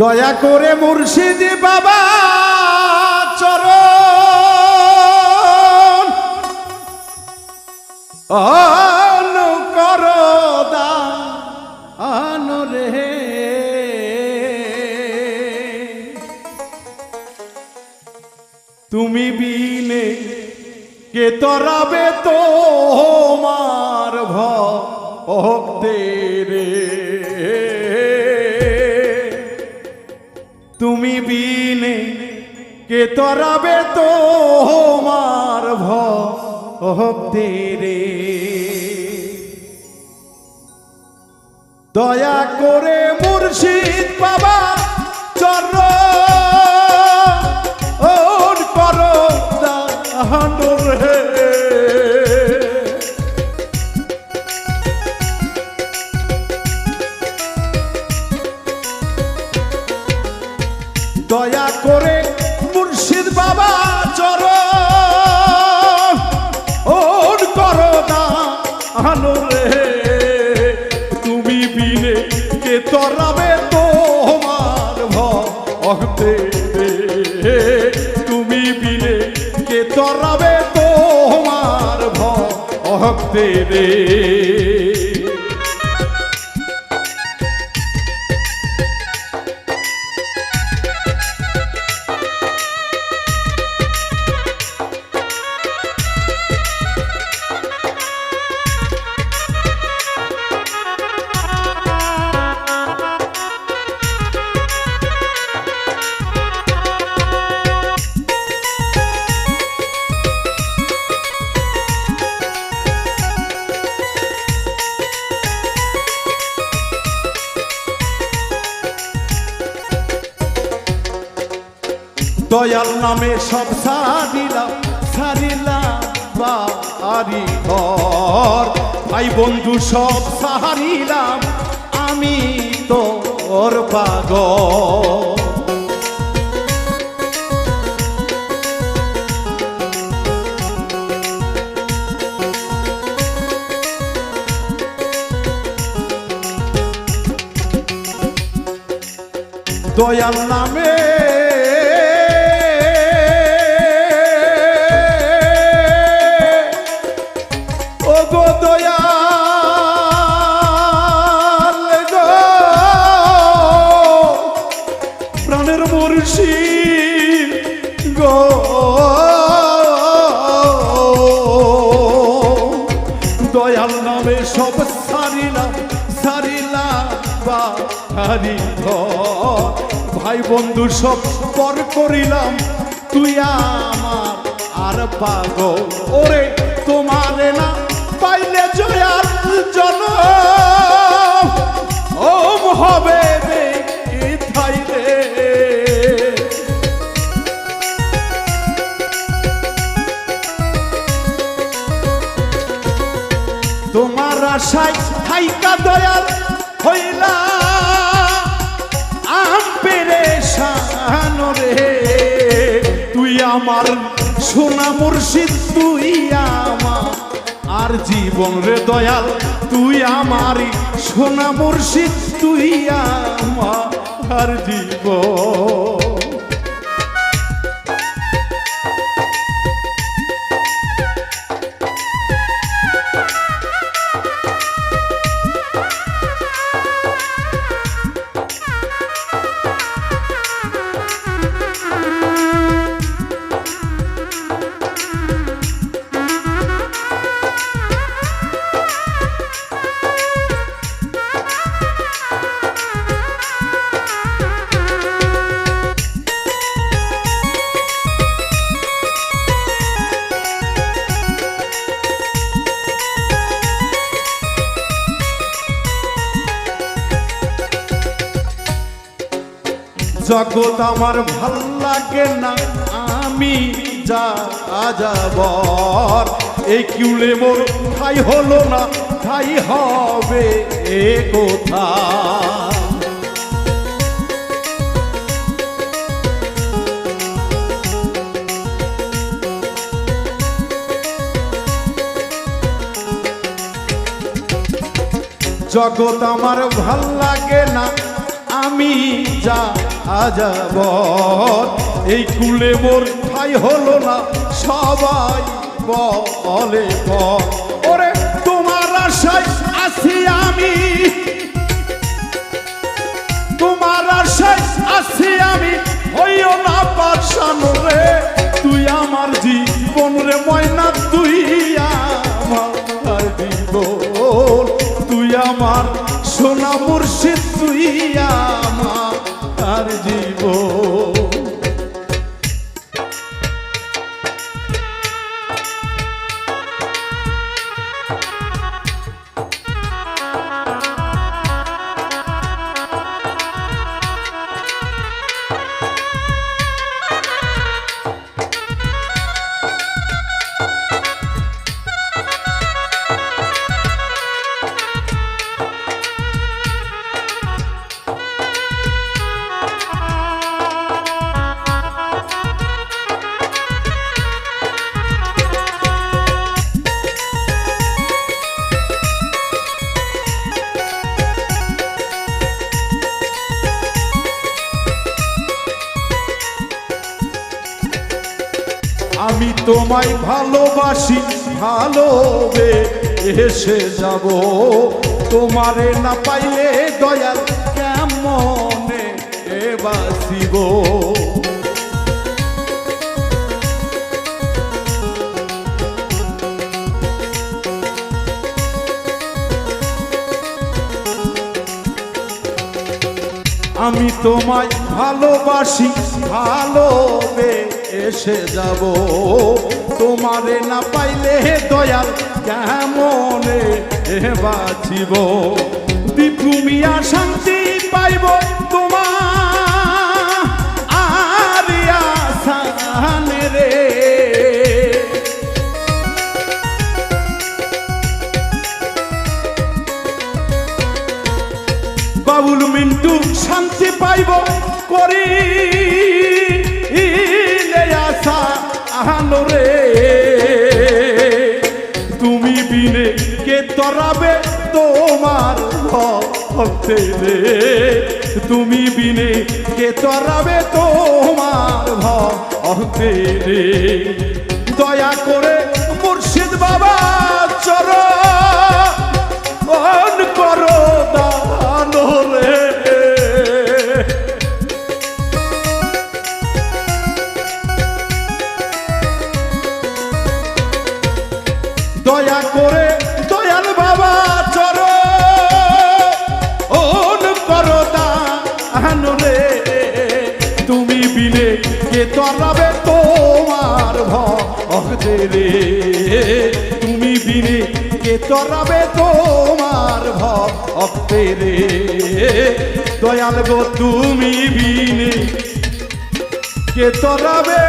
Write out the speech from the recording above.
দয়া করে মুর্শিদি বাবা চরণ। দান রে। তুমি বিনে কে তরাবে তোমার ভক্তের তুমি কে তরাবে তোমার ভক্তের দয়া করে মুর্শিদ বাবা চর করো দান রে দয়া করে বাবা চর ওর করো দান রে তুমি বিনে কে তরাবে তোমার ভক্তে তুমি বিনে কে তরাবে তোমার ভক্তে রে দয়াল নামে সব সারিলাম সারিলাম বাড়ি ঘর। ভাই বন্ধু, সব সারিলাম, আমি তোর পাগ দয়াল নামে সব সারিলা সারিলা বা হারি ভাই বন্ধু, সব পর করিলাম। তুই আমার আর পাগ ওরে, তোমারে তোমার আশায় হাইকা দয়াল হইলা। আম পেরে রে, তুই আমার সোনা মুর্শিদ, তুই আমার আর জীবন রে দয়াল। তুই আমারই সোনা মুর্শিদ, তুই আমার জীবন। জগৎ আমার ভালো লাগে না, আমি যা যাবর এই কিউলে মোর ঠাই হলো না, ঠাই হবে এ কথা? জগৎ আমার ভালো লাগে না, আমি যা আজাবর এই কুলে মোর ঠাই হলো না, সবাই বল ওরে, তোমার আশায় আছি আমি। তোমার আশায় আছি আমি। হইও না পাশানো রে, তুই আমার জীবন রে ময়না, তুই আমার জীবন তুই আমার সোনা মুর্শিদ তোমায় ভালোবাসি, ভালোবে এসে যাব। তোমারে না পাইলে দয়াল কেমনে এ বাসিব? আমি তোমায় ভালোবাসি, ভালোবে এসে যাব। তোমারে না পাইলে দয়াল, কেমনে বাঁচিব? দীপুমিয়া শান্তি পাইব তোমার আর আসানে রে। বাবুল মিন্টু শান্তি পাইব করি। আহানো রে। তুমি বিনে কে তরাবে তোমার ভক্তে রে? তুমি বিনে কে তরাবে তোমার ভক্তে রে? দয়া করে মুর্শিদ বাবা চরণ দান রে তুমি বিনে কে তরাবে তোমার ভক্তে রে? তুমি বিনে কে তরাবে তোমার ভক্তে রে? দয়াল গো, তুমি বিনে কে তরাবে